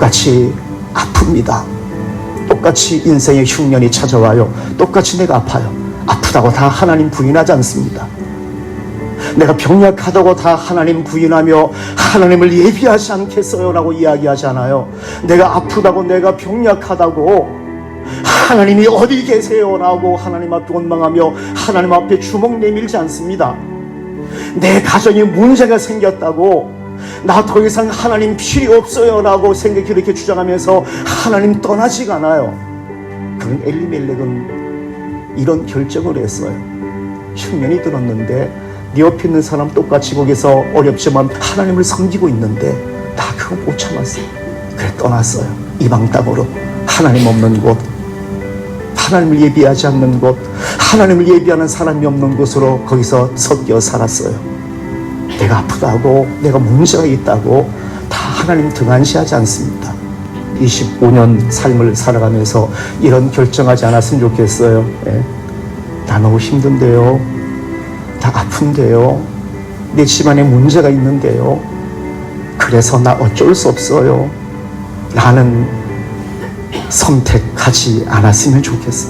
똑같이 아픕니다. 똑같이 인생의 흉년이 찾아와요. 똑같이 내가 아파요. 아프다고 다 하나님 부인하지 않습니다. 내가 병약하다고 다 하나님 부인하며 하나님을 예비하지 않겠어요? 라고 이야기하잖아요. 내가 아프다고 내가 병약하다고 하나님이 어디 계세요? 라고 하나님 앞에 원망하며 하나님 앞에 주먹 내밀지 않습니다. 내 가정에 문제가 생겼다고 나 더 이상 하나님 필요 없어요 라고 생각이 이렇게 주장하면서 하나님 떠나지가 않아요. 그런 엘리멜렉은 이런 결정을 했어요. 흉년이 들었는데 네 옆에 있는 사람 똑같이 거기서 어렵지만 하나님을 섬기고 있는데 나 그거 못 참았어요. 그래 떠났어요. 이방 땅으로 하나님 없는 곳 하나님을 예비하지 않는 곳 하나님을 예비하는 사람이 없는 곳으로 거기서 섞여 살았어요. 내가 아프다고 내가 문제가 있다고 다 하나님 등한시하지 않습니다. 25년 삶을 살아가면서 이런 결정하지 않았으면 좋겠어요. 예. 나 너무 힘든데요. 나 아픈데요. 내 집안에 문제가 있는데요. 그래서 나 어쩔 수 없어요. 나는 선택하지 않았으면 좋겠어.